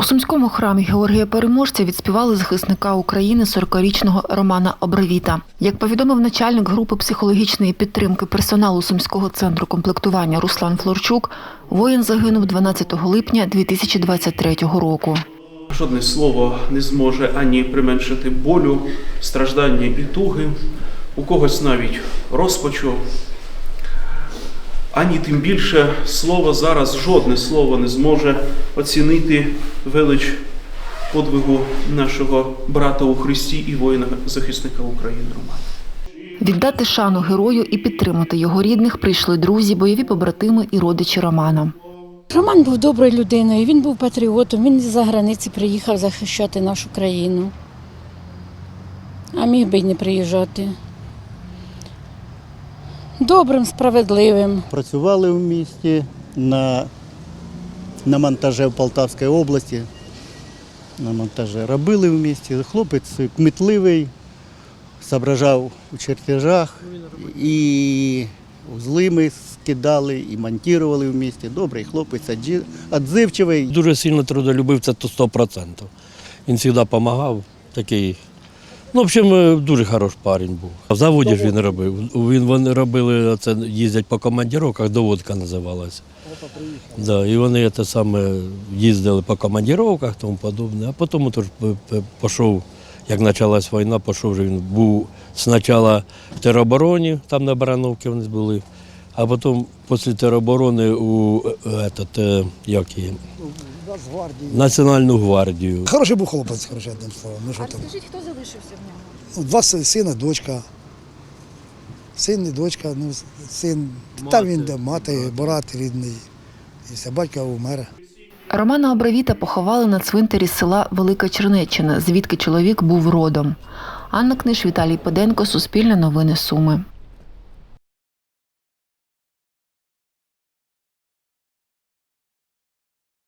У сумському храмі Георгія Переможця відспівали захисника України 40-річного Романа Обревіта. Як повідомив начальник групи психологічної підтримки персоналу сумського центру комплектування Руслан Флорчук, воїн загинув 12 липня 2023 року. Жодне слово не зможе ані применшити болю, страждання і туги, у когось навіть розпачу, ані тим більше слово зараз, жодне слово не зможе оцінити велич подвигу нашого брата у Христі і воїна-захисника України Романа. Віддати шану герою і підтримати його рідних прийшли друзі, бойові побратими і родичі Романа. Роман був доброю людиною, він був патріотом, він з-за границі приїхав захищати нашу країну. А міг би й не приїжджати. Добрим, справедливим. Працювали в місті на, на монтаже в Полтавській області. На монтаже робили в місті. Хлопець кмітливий, зображав у чертежах і узли ми скидали, і монтували в місті. Добрий хлопець, відзивчивий. Дуже сильно трудолюбив, це то 100%. Він завжди допомагав. Такий. Ну, в общем, е, дуже хороший парень був. В заводі ж він робив. Він вони робили це їздять по командіровках, доводка називалася. Да, і вони це саме їздили по командіровках, тому подобне. А потім пішов, як почалась війна, пішов він був спочатку в теробороні, там на Барановці вони були, а потім після тероборони у этот, е, як її, Національну гвардію. Хороший був хлопець, хороший одним словом. Ну, що А там? розкажіть, хто залишився в нього? Ну, Два си- сина, дочка. Син і дочка, ну, син, там він де, мати, брат рідний. І все, батько умер. Романа Обревіта поховали на цвинтарі села Велика Чернеччина, звідки чоловік був родом. Анна Книж, Віталій Поденко, Суспільне новини Суми.